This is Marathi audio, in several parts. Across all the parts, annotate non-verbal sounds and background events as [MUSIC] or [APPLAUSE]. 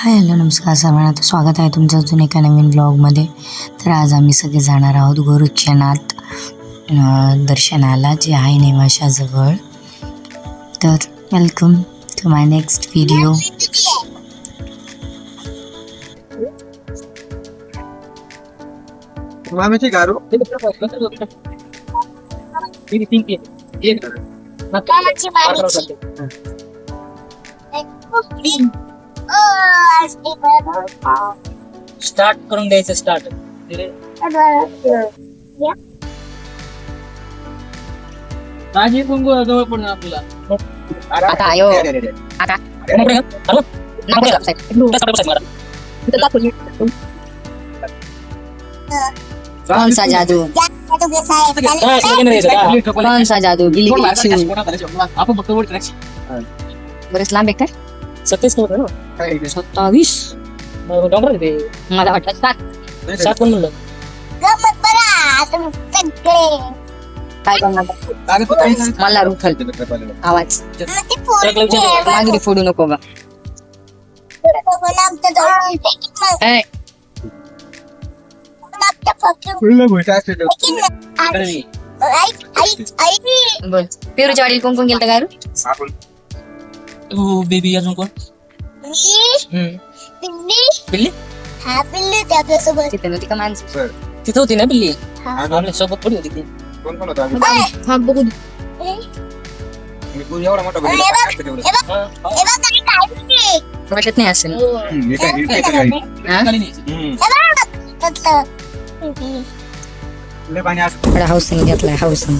हाय हॅलो नमस्कार सर्वांना. तर स्वागत आहे तुमचं अजून एका नवीन ब्लॉगमध्ये तर आज आम्ही सगळे जाणार आहोत गोरक्षनाथ अं, दर्शनाला जे आहे नेवाशाजवळ. तर welcome to my next video मामेची गारू स्टार्ट करून द्यायचं स्टार्ट राजी कुंकू जवळ पडून आपल्याला. आता आता. कौन सा जादू. कौन सा जादू गिली. बरेच लांब आहे सत्तीस किलोमीटर ना? सत्तावीस. ते. मला वाटलं सात. सात कोण म्हणलं? काय करणार? मला रुखल. आवाज. मागरी फोडू नको बा पेरूच्या वाडीला कोण कोण गेलं गारू तू बेबी अजून कोण? हम्म. बिल्ली तिथे नव्हती का माणसं तिथं होती ना हा. आपल्यासोबत थोडी होती ती कोण कोण होता हा बघू दे. एवढा मोठा बघितला का? तेवढं. हा. वाटत नाही असेल हम्म, एका- एका- एका गाडी. हा? खाली न्यायची. हम्म. लय पाणी असतं. थोडा हाऊसिंग घेतलाय हाऊसिंग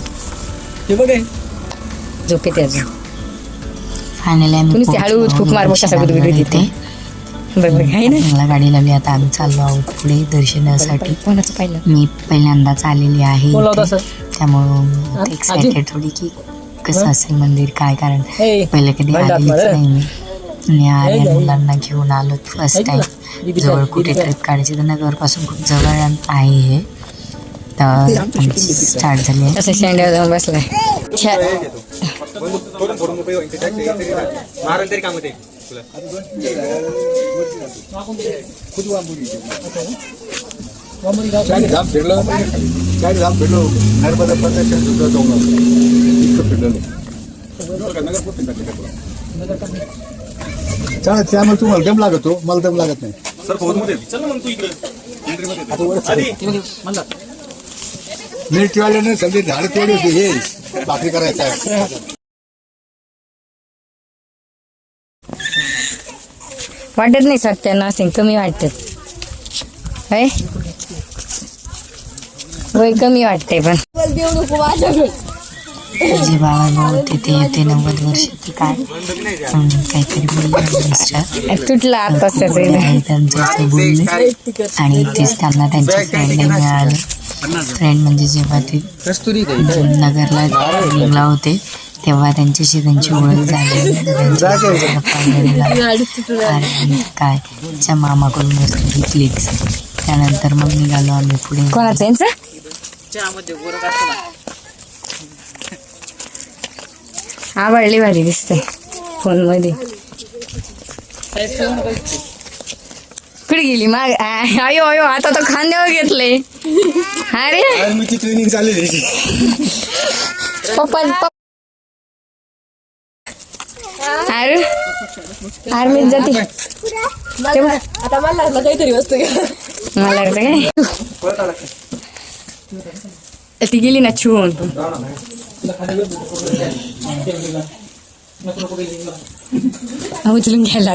हे बघ हे. झोपेत अजून फायनली आम्ही कुणीच ते हळू पोहोचलो थूक मार मोठ्या सगळं बघ बघ आहे ना मला गाडी लावली आता आम्ही चाललो आहोत पुढे दर्शनासाठी कोणाचं पाहिलं मी पहिल्यांदाच आलेली आहे कोण लावतं इथे. असं? त्यामुळं हा? एक्सायटेड थोडी की कसं असेल मंदिर काय कारण. पहिले कधी बंद आलेलीच. नाही मी आणि आर्या जाऊ. मुलांना घेऊन आलो फर्स्ट टाइम दीदीचं- जवळ कुठे. ट्रिप काढायची तर नगरपासून खूप जवळ आहे हे स्टार्ट झाली आहे. असं शेंड्यावर जाऊन बसलाय? चालेल त्यामुळे तुम्हाला दम लागतो मला दम लागत नाही. आता वर मिरचीवाल्याने सगळे झाड तोडली होती. हे भाकरी करायचं आहे. वाटत नाही सत्यानं असेल कमी वाटत. होय वय कमी वाटते पण. जे बाबा भाऊ होते ते ते नव्वद वर्षाचे काय? हम्म, काहीतरी बोलले मिस्टर तुटला आता त्याचं इथं. त्यांचं. असं बोलले आणि तेच त्यांना त्यांच्या फ्रेंडने मिळालं. फ्रेंड म्हणजे जेव्हा ते नगरला ट्रेनिंगला होते तेव्हा त्यांच्याशी त्यांची ओळख झाली. आणि काय तिच्या मामाकडून वस्तू घेतलीच त्यानंतर मग निघालो आम्ही पुढे. कोणाचं. आवडली भारी दिसते फोनमध्ये कुठे गेली? माग आ, अयो अयो आता तो खांद्यावर घेतले अरे आर्मीची ट्रेनिंग चाललेली पप्पा पप्पा अरे आर्मीत जाते. तेव्हा- आता मला लागलं काहीतरी वस्तू मला वाटतं काय? ती गेली ना छुवून उचलून घ्यायला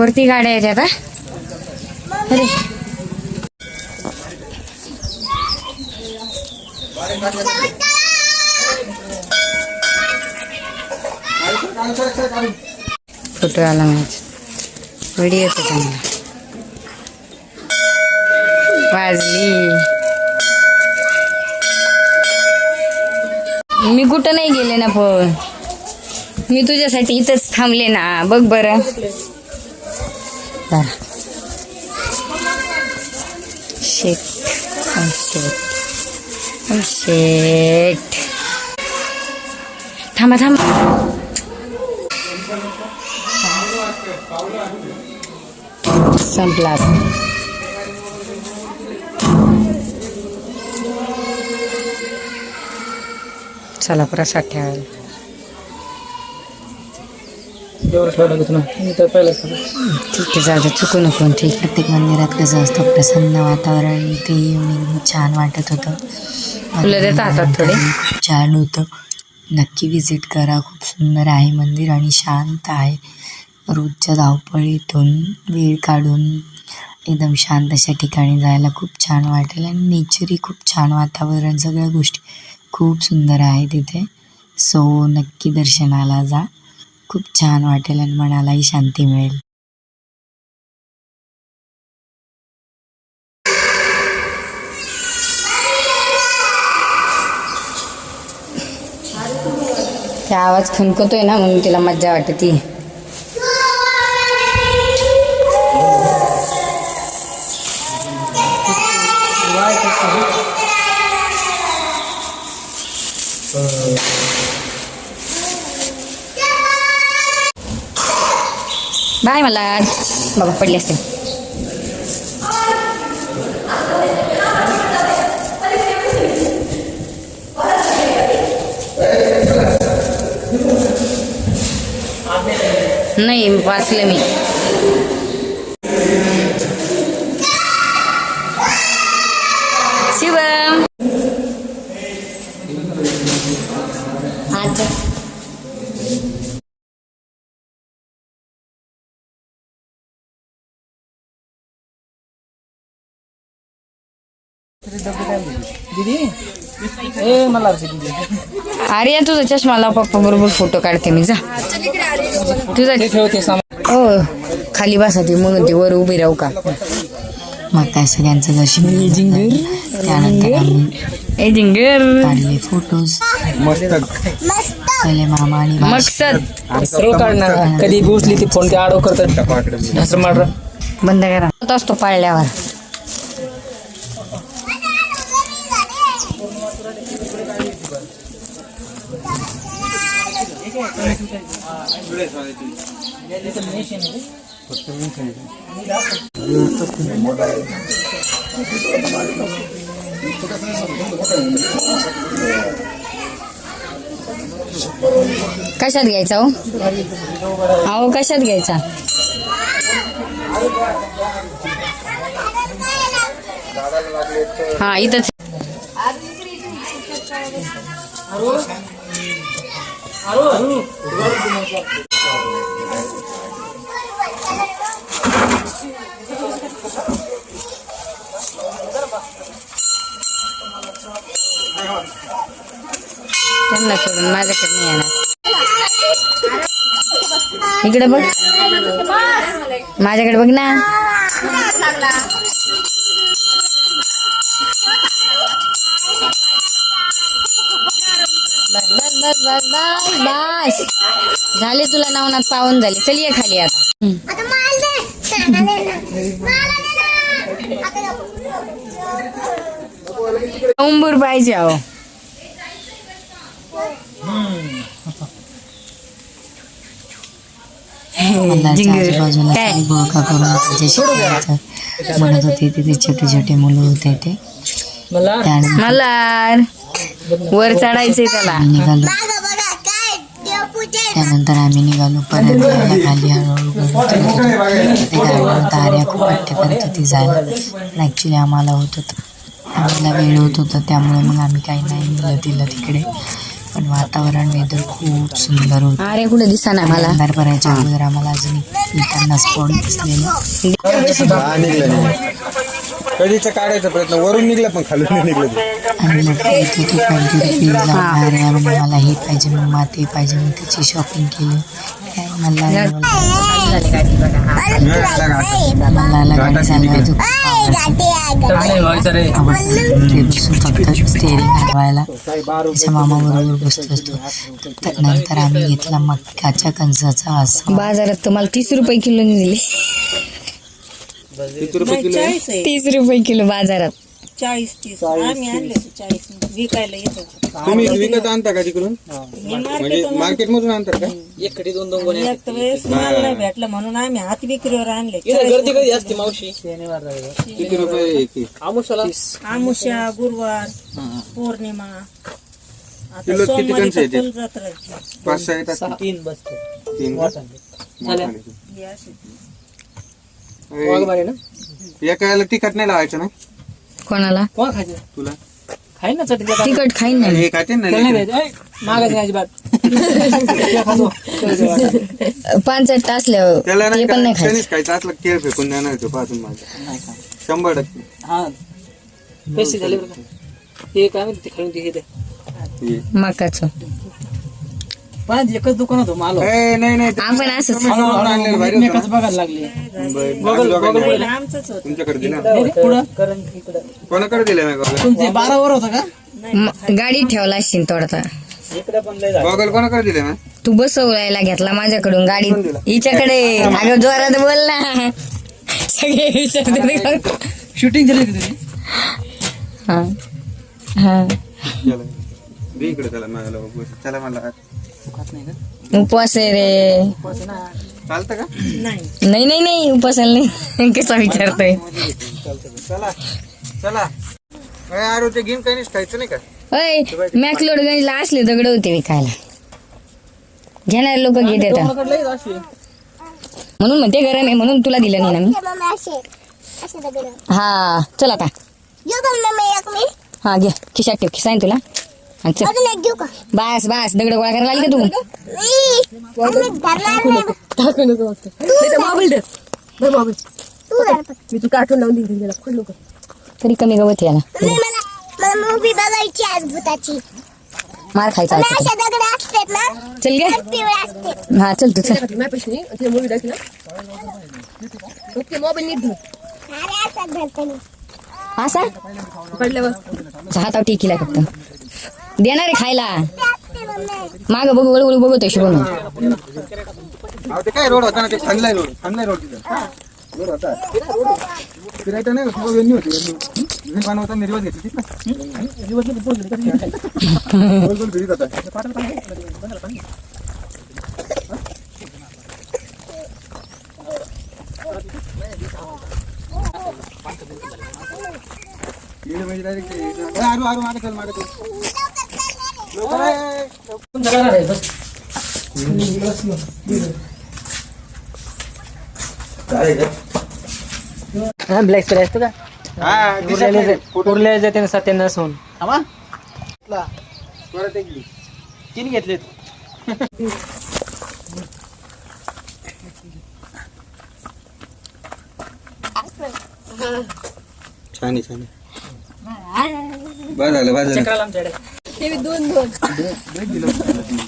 वरती गाड्या आहेत आता. अरे. फोटो आला माझ व्हिडिओ येतो वाजली. मी कुठं नाही गेले ना पण. मी तुझ्यासाठी इथंच थांबले ना. बघ बरं. बरं. शेट ओ शेट ओ शेट थांबा थांबा संपला चला प्रसाद ठेवायला ठीक आहे जाऊ दे, चुकू नको ठीक प्रत्येक मंदिरात कसं असतं प्रसन्न वातावरण ते इव्हनिंग छान वाटत होतं हातात थोडे? खूप छान होतं नक्की विजिट करा खूप सुंदर आहे मंदिर आणि शांत आहे रोजच्या धावपळीतून वेळ काढून एकदम शांत अशा ठिकाणी जायला खूप छान वाटेल आणि नेचरही खूप छान वातावरण सगळ्या गोष्टी खूप सुंदर आहे तिथे सो नक्की दर्शनाला जा खूप छान वाटेल आणि मनालाही शांती मिळेल. ते आवाज खुनकतोय ना म्हणून तिला मज्जा वाटते नाही मला बाबा पडले असेल नाही वाचलं मी. अरे या तुझा चष्मा लाव पप्पा बरोबर फोटो काढते मी जा. तुझा हो खाली बसा ती म्हणून ती वर उभी राहू का? मग काय सगळ्यांचं दर्शन घेतलं. त्यानंतर आम्ही ए जिंगर काढले फोटोज पहिले मामा आणि. मकसद. सर्व काढणार कधी पोचली ती फोन ते आडव करतात. बंद करा. होत असतो पाळल्यावर. कशात घ्यायचा हो? अहो कशात घ्यायचा? हा इथंच. त्यांना सोडून माझ्याकडे नाही येणार इकडे बघ माझ्याकडे बघ ना बस बस बस बस झाले तुला नवनाथ पावन झाले. चल ये खाली आता. हम्म. आता माल दे. सांगा दे ना. मला दे ना. आता नको. उंबूर पाहिजे अहो. म्हणत होते तिथे छोटे छोटे मुलं होते ते. मला वर चढायचंय त्याला. निघालो. मागं बघा काय देवपूजा त्यानंतर आम्ही निघालो परत जायला खाली हळूहळू ताऱ्या खूप वाटतेपर्यंत ती जायला ॲक्च्युली आम्हाला होत होतं. आम्हाला वेळ होत होता त्यामुळे मग आम्ही काही नाही नेलं दिलं तिकडे. पण वातावरण वेदर खूप सुंदर होतं. अरे कुठे दिसा ना मला? अंधार अगोदर आम्हाला अजून येताना स्पॉट दिसलेलं कधीचा काढायचा प्रयत्न वरून निघला पण खालून नाही निघलं ते. आणि मग आणि मला हे पाहिजे मग ते पाहिजे मग त्याची शॉपिंग केली काय मला मला गाडी चालवायचं खूप आवडतं. ते बसून फक्त स्टेअरिंग हलवायला त्याच्या मामाबरोबर असतो तर नंतर आम्ही घेतला मक्याच्या कणसाचा असा बाजारात तुम्हाला तीस रुपये किलो दिले किती रुपये किलो आहे? तीस रुपये किलो बाजारात. चाळीस तीस. आम्ही आणले होते चाळीस. विकायला येत. होतो तुम्ही विकत आणता का तिकडून? म्हणजे मार्केट मधून आणतात का? एक वेळेस माल नाही भेटला म्हणून आम्ही हात विक्रीवर आणले. गर्दी कधी असते मावशी? किती रुपये? आमुष्या गुरुवार पौर्णिमा. आता किलोत किती सोमवारी कणसं तर येते? फुल जत्रा आहे. पाच सहा येतात? का? तीन बसते. तीन का? झाल्या. ही अशी. ना? एकाला तिखट नाही लावायचं ना? कोणाला? कोण खायचं? तुला? खाईन ना चटणी त्याला तिखट खाईन ना. हे खाते ना नाही लेकरं. द्यायचं ऐ, मागायचं नाही अजिबात. ते खातो. पानसट असल्यावर त्याला ते नाही पण नाही का खायचं. असलं केळ फेकून देणार तो पाहतून माझ्या नाही खा. शंभर टक्के. हा. पैसे झाले बरं का? ते काय म्हणते ते खाऊन ते हे दे. हे. मकाचं. पण एकच दुकान होतं माल. ए, नाही नाही ते आपण असंच एकमेकाचं बघायला लागले. ना. आमचंच होतं. तुमच्याकडे दिलं. नाही रे, पुढं. करण इकडं कोणाकडे दिलं मी गॉगल तुमचे बारा वर होतं का? म- गाडीत ठेवला असशील थोडा इकडे पण लय गॉगल कोणाकडे दिले मी तू बसवलायला घेतला माझ्याकडून गाडीत हिच्याकडे. अगं जोरात बोल ना. सगळे शूटिंग झाली हा. हा. चला. दे इकडे त्याला मला बघू. चला मला उपवास आहे रे. चालतं का? नाही. नाही नाही नाही उपवासाला नाही. [LAUGHS] कसा विचारतोय? चला चला. अरे ते गेम काही नाही खायचं नाही का? अय मॅकलोडगंजला असले दगड होते विकायला घेणारे लोक घेत येतात म्हणून म्हणते गरम आहे म्हणून तुला दिलं नाही ना मी. हे हा चल आता. का मम्मी एक मी हा घे. खिशात ठेव खिसा आहे तुला. आणि चल. अजून एक घेऊ का? बास बास. दगड गोळा करायला आली का तू? मी अजून एक धरणार नाही. मोबाईल दे. मोबाईल तू धर फक्त. मी तू कार्टून लावून देईन त्याला. खोल लवकर तरी कमी गवत याला. मम्मी मला मला मूवी बघायची आज भूताची मार खायचा पण आता. अशा दगड असतात ना चल गे. तर पिवळे असते हा चल तू चल. माझ्या पैसे नाही ते मूवी दाखव ना ओके मोबाईल नीट धर अरे असं पडल्यावर. टिकीला फक्त. देणार आहे खायला. माग बघू वळू वळू बघतोय शुभम ते काय रोड होता ना ते चांगला रोड चांगला रोड तिथं. रोड होता. फिरायचं नाही वेन्यू होती बनवता निर्वाज घेतली तीच ना गोल होता. म्हणजे मागे चल मागे हा ब्लॅक स्प्रे असतो का उरले जाते सत्याण्णव सोन परत एक तीन घेतलेत छान छान बरं झालं बरं झालं.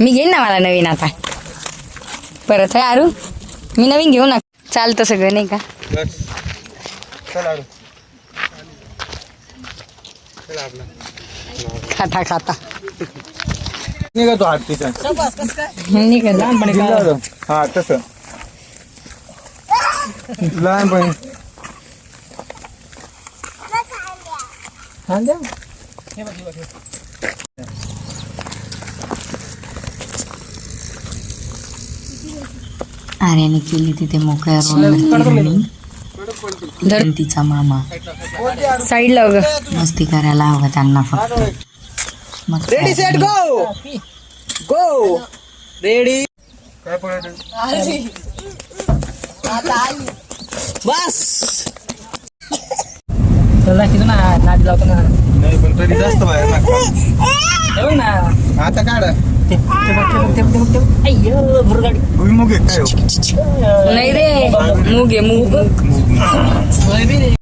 मी घेईन ना मला नवीन आता. परत आहे आरू? मी नवीन घेऊ ना. चालतं सगळं नाही का? बस. चल आरू. चल आपला खाता खाता. निघा तो हात तिचा नाही का लहानपणी हा तसं. लहानपणी. हा आर्याने केली तिथे मोकळ्या रोडवरती तिचा मामा. साईडला मस्ती करायला हवं त्यांना फक्त. मग काय सेट गो गो रेडी बस! चला किती ना नादी लावतो ना. नाही पण तरी जास्त बाहेर ना [LAUGHS] बघ ना. आता काढ. ते ते बघ, ते बघ, ते बघ, ते बघ, ते बघ. अय्यो भुरगाडी भुईमुग आहे काय हो? नाही रे मूग आहे मूग. सोयाबीन आहे.